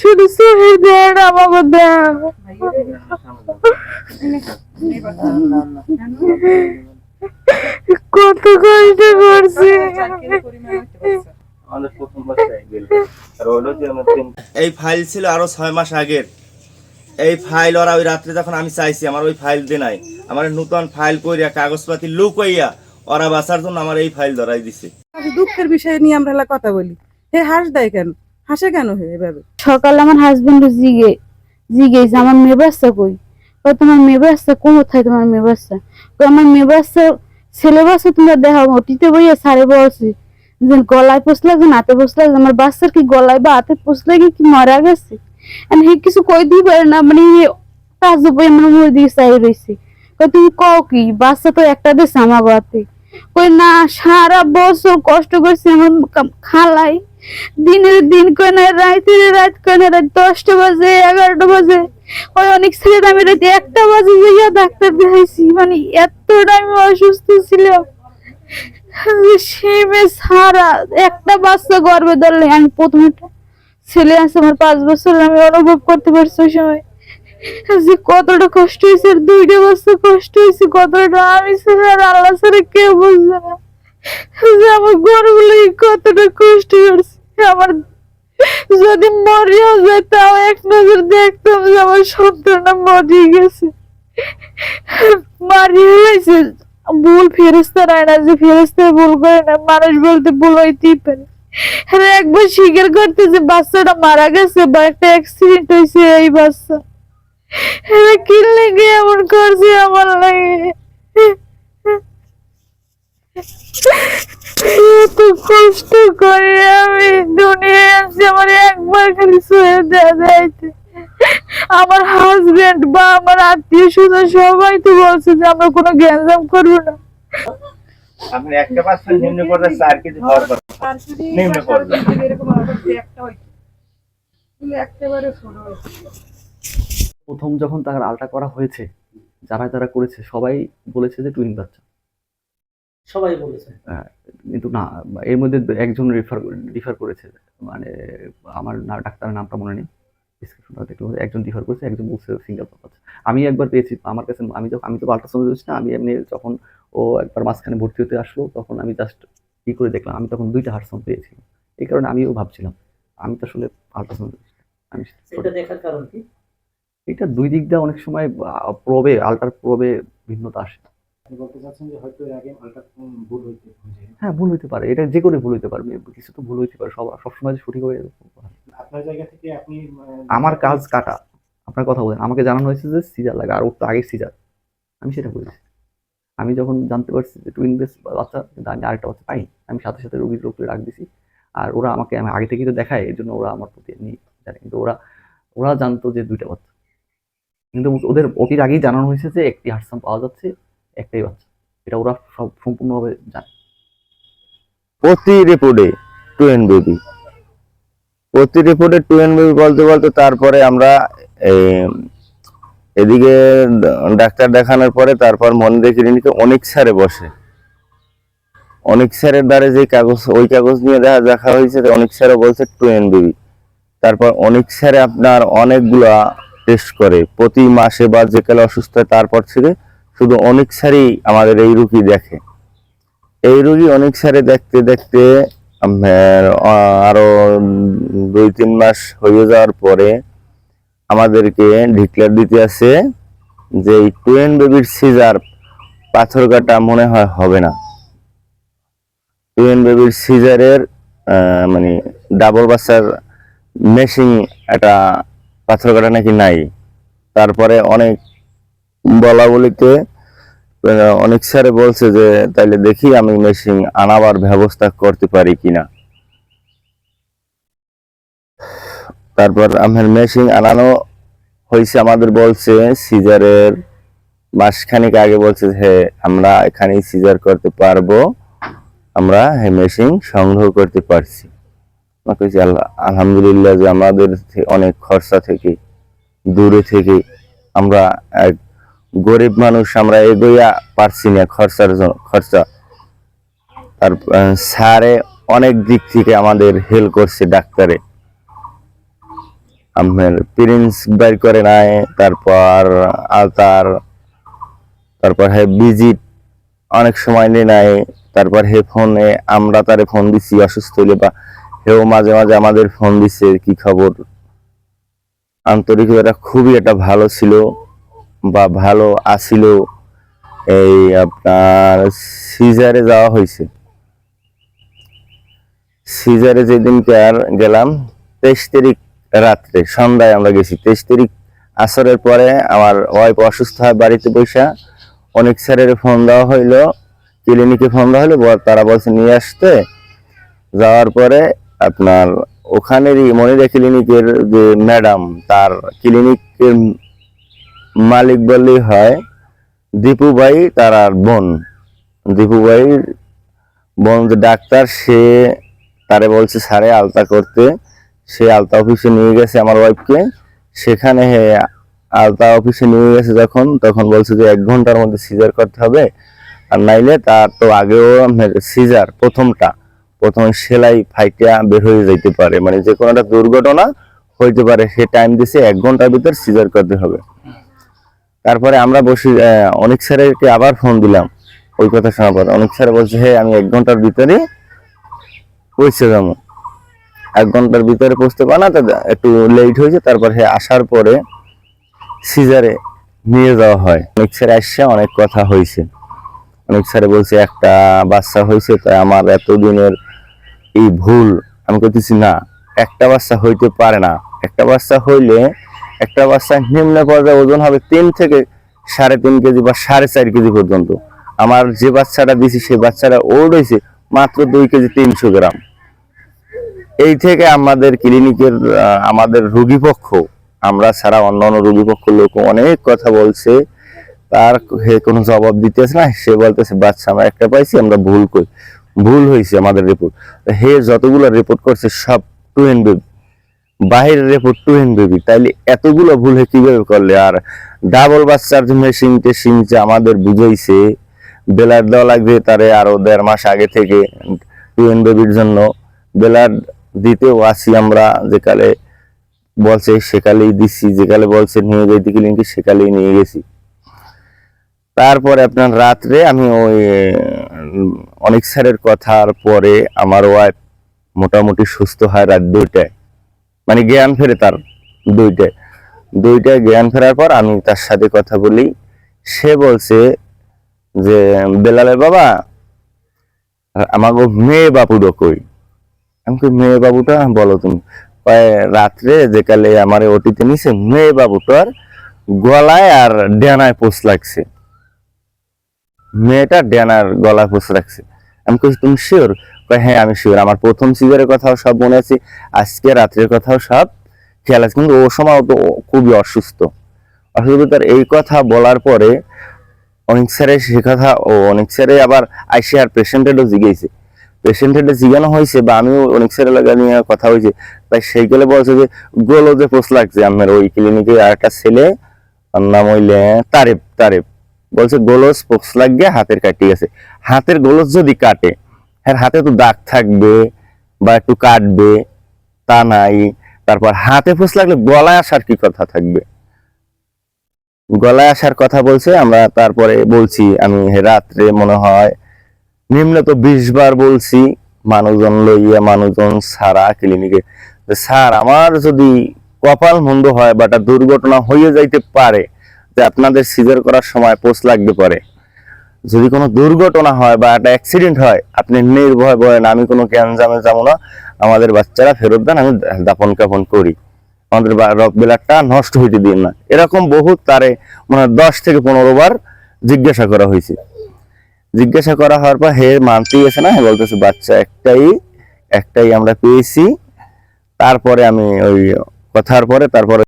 শুধু দেন আমাকে দেন কত কষ্ট করছি। এই ফাইল ছিল আরও ছয় মাস আগের। এই ফাইল ওরা ওই রাত্রে যখন আমি চাইছি আমার ওই ফাইল দে নাই। আমার নতুন ফাইল কইরা কাগজপাতি লুকাইয়া ওরা বাঁচার জন্য আমার এই ফাইল ধরাই দিছে। দুঃখের বিষয় নিয়ে আমরা কথা বলি। হে হাস দেয় কেন? হাসে কেন এভাবে? সকালে আমার হাজবেন্ড জিগে, জিগেছে, আমার মেয়ে বাচ্চা কই? তোমার মেয়ে বাচ্চা কোথায়? তোমার মেয়ে বাচ্চা? আমার মেয়ে বাচ্চা, ছেলে বাচ্চা, তোমরা দেখা ওটিতে বইয়া সারে বসে। যে গলায় পোষ লাগছে হাতে পোষ লাগছে আমার বাচ্চার কি গলায় বা হাতে পোষ লাগে কি মারা গেছে? হে, কিছু কই দিই পারে না মানে বই আমার মুখ দিয়ে চাই রয়েছে তুমি কও কি, বাচ্চা তো একটা দেশে আমার বাতে কই না, সারা বছর কষ্ট করছি, আমার খালাই দিনের দিন কয় না রাতের রাত কয় রাত, দশটা বাজে, এগারোটা বাজে। ওই অনেক ছেলে আমি রাতে একটা বাজে যাইয়া ডাক্তার দেখাইছি। মানে এতটা আমি অসুস্থ সেই মেয়ে সারা একটা বাচ্চা গর্বে ধরলে, আমি ছেলে আছে, আমার পাঁচ বছর, আমি অনুভব করতে পারছি ওই সময়। যে কতটা কষ্ট হয়েছে দুইটা বছর কষ্ট হয়েছে, কতটা আমি ছাড়া আর আল্লাহ ছাড়া কেউ বুঝবে না। যে আমার গর্বগুলো কতটা কষ্ট করছে। আমার যদি মরিও যায়, তাও এক নজর দেখতাম যে আমার সন্তানটা মরিয়ে গেছে। মারিয়ে গেছে ভুল ফেরস্তা রায় না যে ফেরস্তা ভুল করে না, মানুষ বলতে ভুল হইতেই পারে। হ্যাঁ একবার স্বীকার করতে যে বাচ্চাটা মারা গেছে বা একটা অ্যাক্সিডেন্ট হয়েছে এই বাচ্চা। হ্যাঁ কি লেগে এমন করছে আমার লাগে? এত কষ্ট করে আমি দুনিয়ায় আসছি আমার একবার খালি শুয়ে দেওয়া যাইতে আমার হাজবেন্ড বা আমার আত্মীয় স্বজন সবাই তো বলছে যে আমরা কোনো গ্যাঞ্জাম করব না। আপনি একটা নিম্ন চার কেজি হওয়ার কথা। নিম্ন প্রথম যখন তার আলটা করা হয়েছে যারা যারা করেছে সবাই বলেছে যে টুইন বাচ্চা। সবাই বলেছে। কিন্তু না এর মধ্যে একজন রেফার রিফার করেছে মানে আমার না ডাক্তারের নামটা মনে নেই প্রেসক্রিপশনটা দেখতে একজন রিফার করেছে একজন বলছে সিঙ্গেল বাচ্চা আমি একবার পেয়েছি আমার কাছে আমি যখন আমি তো আল্ট্রাসাউন্ড দিচ্ছি না আমি এমনি যখন ও একবার মাঝখানে ভর্তি হতে আসলো তখন আমি জাস্ট ই করে দেখলাম আমি তখন দুইটা হার্টসাউন্ড পেয়েছিলাম এই কারণে আমিও ভাবছিলাম আমি তো আসলে আল্ট্রাসাউন্ড আমি এটা দেখার কারণ কি? এটা দুই দিক দিয়ে অনেক সময় প্রবে আল্টার প্রবে ভিন্নতা আসে। হ্যাঁ ভুল হইতে পারে। এটা যে কোনো ভুল হইতে পারবে কিছু তো ভুল হইতে পারে। সব সবসময় সঠিক হবে এরকম আপনার জায়গা থেকে আপনি আমার কাজ কাটা। আপনার কথা বলেন। আমাকে জানানো হয়েছে যে সিজার লাগে। আর ওর তো আগে সিজার। আমি সেটা বলেছি আমি যখন জানতে পারছি যে টুইন বেস বাচ্চা কিন্তু আমি আরেকটা বাচ্চা পাই আমি সাথে সাথে রোগীর রোগকে রাখ দিছি। আর ওরা আমাকে আমি আগে থেকেই তো দেখায় এর জন্য ওরা আমার প্রতি এমনি জানে। কিন্তু ওরা ওরা জানতো যে দুইটা বাচ্চা। কিন্তু ওদের ওটির আগেই জানানো হয়েছে যে একটি হার্টসাম পাওয়া যাচ্ছে। একটাই বাচ্চা। এটা ওরা সব সম্পূর্ণভাবে জানে। প্রতি রিপোর্টে টুয়েন বেবি প্রতি রিপোর্টে টুয়েন বেবি বলতে বলতে তারপরে আমরা এদিকে ডাক্তার দেখানোর পরে তারপর মনে ক্লিনিকে অনেক স্যারে বসে। অনেক স্যারের দ্বারা যে কাগজ, ওই কাগজ নিয়ে দেখা দেখা হয়েছে অনেক স্যারও বলছে টু এন বেবি তারপর অনেক স্যারে আপনার অনেকগুলা টেস্ট করে। প্রতি মাসে বা যে কালে অসুস্থ হয় তারপর থেকে শুধু অনেক স্যারই আমাদের এই রুগী দেখে। এই রুগী অনেক সারে দেখতে দেখতে আপনার আহ, আরও দুই তিন মাস হয়ে যাওয়ার পরে আমাদেরকে ডিক্লেয়ার দিতে আছে যে এই টুয়েন বেবির সিজার পাথর কাটা মনে হয় হবে না। টুয়েন বেবির সিজারের মানে ডাবল বাচ্চার মেশিন একটা পাথর কাটা নাকি নাই। তারপরে অনেক বলা বলিতে অনেক স্যারে বলছে যে, তাইলে দেখি আমি মেশিন আনাবার ব্যবস্থা করতে পারি কিনা। তারপর আমার মেশিন আনানো হয়েছে আমাদের বলছে, সিজারের মাসখানিক আগে বলছে যে আমরা এখানেই সিজার করতে পারব। আমরা হে মেশিন সংগ্রহ করতে পারছি। কইছি আলহামদুলিল্লাহ যে আমাদের অনেক খরচা থেকে, দূরে থেকে আমরা এক গরিব মানুষ আমরা এগোইয়া পারছি না খরচার জন্য খরচা। আর স্যারে অনেক দিক থেকে আমাদের হেল্প করছে ডাক্তারে। আপনার প্রিন্স বাইর করে নাই তারপর আলতার, তারপর হে ভিজিট অনেক সময় নিয়ে নাই তারপর হে ফোনে আমরা তারে ফোন দিছি, অসুস্থ হইলে বা হেও মাঝে মাঝে আমাদের ফোন দিছে, কি খবর? আন্তরিকতা খুবই একটা ভালো ছিল। বা ভালো আসিল এই আপনার সিজারে যাওয়া হয়েছে। সিজারে যেদিনকে আর গেলাম, তেইশ তারিখ রাত্রে, সন্ধ্যায় আমরা গেছি। তেইশ তারিখ আসরের পরে আমার ওয়াইফ অসুস্থ হয় বাড়িতে বৈশা অনেক স্যারের ফোন দেওয়া হইল ক্লিনিকে ফোন দেওয়া হলো তারা বলছে নিয়ে আসতে। যাওয়ার পরে আপনার ওখানেরই মনিরা ক্লিনিকের যে ম্যাডাম তার ক্লিনিকের মালিক বললেই হয়, দীপু ভাই তার আর বোন। দীপু ভাইয়ের বোন যে ডাক্তার, সে তারে বলছে, স্যারে, আলতা করতে। সে আলতা অফিসে নিয়ে গেছে আমার ওয়াইফকে। সেখানে আলতা অফিসে নিয়ে গেছে যখন, তখন বলছে যে এক ঘণ্টার মধ্যে সিজার করতে হবে। আর নাইলে তার তো আগেও সিজার, প্রথমটা। প্রথমে সেলাই ফাইটা বের হয়ে যাইতে পারে। মানে যে কোনো একটা দুর্ঘটনা হইতে পারে, সে টাইম দিছে এক ঘণ্টার ভিতর সিজার করতে হবে। তারপরে আমরা বসে অনেক স্যারকে আবার ফোন দিলাম। ওই কথা শোনার পর অনেক স্যার বলছে হ্যাঁ আমি এক ঘণ্টার ভিতরে পৌঁছে যাব। এক ঘণ্টার ভিতরে পৌঁছতে পারে না একটু লেট হয়েছে। তারপর হ্যাঁ আসার পরে সিজারে নিয়ে যাওয়া হয়। অনেক স্যার আসছে, অনেক কথা হয়েছে। অনেক স্যারে বলছে, একটা বাচ্চা হয়েছে তাই আমার এতদিনের এই ভুল। আমি করতেছি না, একটা বাচ্চা হইতে পারে না। একটা বাচ্চা হইলে একটা বাচ্চা নিম্ন পর্যায়ে ওজন হবে তিন থেকে সাড়ে তিন কেজি বা সাড়ে চার কেজি পর্যন্ত। আমার যে বাচ্চাটা দিছি, সেই বাচ্চাটা ওর হয়েছে মাত্র দুই কেজি তিনশো গ্রাম। এই থেকে আমাদের ক্লিনিকের আমাদের রোগী পক্ষ আমরা ছাড়া অন্য অন্য রোগী পক্ষ লোক অনেক কথা বলছে। তার হে কোনো জবাব দিতেছে না, সে বলতেছে, বাচ্চা, আমরা একটা পাইছি, আমরা ভুল করি ভুল হয়েছে আমাদের রিপোর্ট হে যতগুলো রিপোর্ট করছে, সব টু বেবি বাহিরের রিপোর্ট টু বেবি তাইলে এতগুলো ভুল কীভাবে করলে? আর ডাবল বাচ্চার মেশিন টেশিন যে আমাদের বুঝাইছে, বেলার দেওয়া লাগবে তারে আরও দেড় মাস আগে থেকে টু বেবির জন্য। বেলার দিতেও আসি আমরা, যেকালে বলছে সেকালেই দিছি, যেকালে বলছে নিয়ে যাইতে ক্লিনিকে সেকালেই নিয়ে গেছি। তারপরে আপনার রাত্রে আমি ওই, অনেক স্যারের কথার পরে আমার ওয়াইফ মোটামুটি সুস্থ হয় রাত দুইটায়। মানে জ্ঞান ফেরে তার দুইটায়। দুইটায় জ্ঞান ফেরার পর আমি তার সাথে কথা বলি। সে বলছে যে, বেলালের বাবা আমাকে মেয়ে বাবুটা কই? আমি কই, মেয়ে বাবুটা? বলো তুমি। রাত্রে যেকালে আমার ওটিতে নিছে, মেয়ে বাবুটার গলায় আর ডেনায় পোষ লাগছে। মেয়েটা ডেনার গলায় পোষ রাখছে আমি কইছি, তুমি শিওর হ্যাঁ আমি শিওর আমার প্রথম সিজারের কথাও সব মনে আছে, আজকে রাত্রের কথাও সব খেয়াল আছে। কিন্তু ও সময় তো খুবই অসুস্থ। অসুস্থতার এই কথা বলার পরে অনেক স্যারে সে কথা ও অনেক স্যারে আবার আইসে আর পেশেন্টেরও জিগেছে পেশেন্টের জিজ্ঞানো হয়েছে বা আমিও অনেক স্যারের লাগা নিয়ে কথা হয়েছে। তাই সেই গেলে বলছে যে গোলো যে পোস্ট লাগছে আমার ওই ক্লিনিকে আর একটা ছেলে নাম হইলে তারেব তারেব। বলছে গোলস পোস্ট লাগিয়ে হাতের কাটি গেছে হাতের গোলস যদি কাটে হ্যাঁ হাতে তো দাগ থাকবে বা একটু কাটবে, তা নাই। তারপর হাতে ফুস লাগলে গলায় আসার কি কথা থাকবে? গলায় আসার কথা বলছে, আমরা তারপরে বলছি, আমি রাত্রে মনে হয় নিম্ন তো বিশ বার বলছি, মানুষজন লইয়া মানুষজন সারা ক্লিনিকে। স্যার, আমার যদি কপাল মন্দ হয় বা একটা দুর্ঘটনা হয়ে যাইতে পারে, যে আপনাদের সিজার করার সময় পোস্ট লাগতে পারে যদি কোনো দুর্ঘটনা হয় বা একটা অ্যাক্সিডেন্ট হয়, আপনি নির্ভয় বলেন, আমি কোনো ক্যানজামে যাব না। আমাদের বাচ্চারা ফেরত দেন, আমি দাপন কাপন করি। আমাদের বেলারটা নষ্ট হইতে দিন না। এরকম বহুত তারে মানে দশ থেকে পনেরো বার জিজ্ঞাসা করা হয়েছে জিজ্ঞাসা করা হওয়ার পর, হে, মানতেই গেছে না? বলতেছে, বাচ্চা একটাই একটাই আমরা পেয়েছি। তারপরে আমি ওই কথার পরে, তারপরে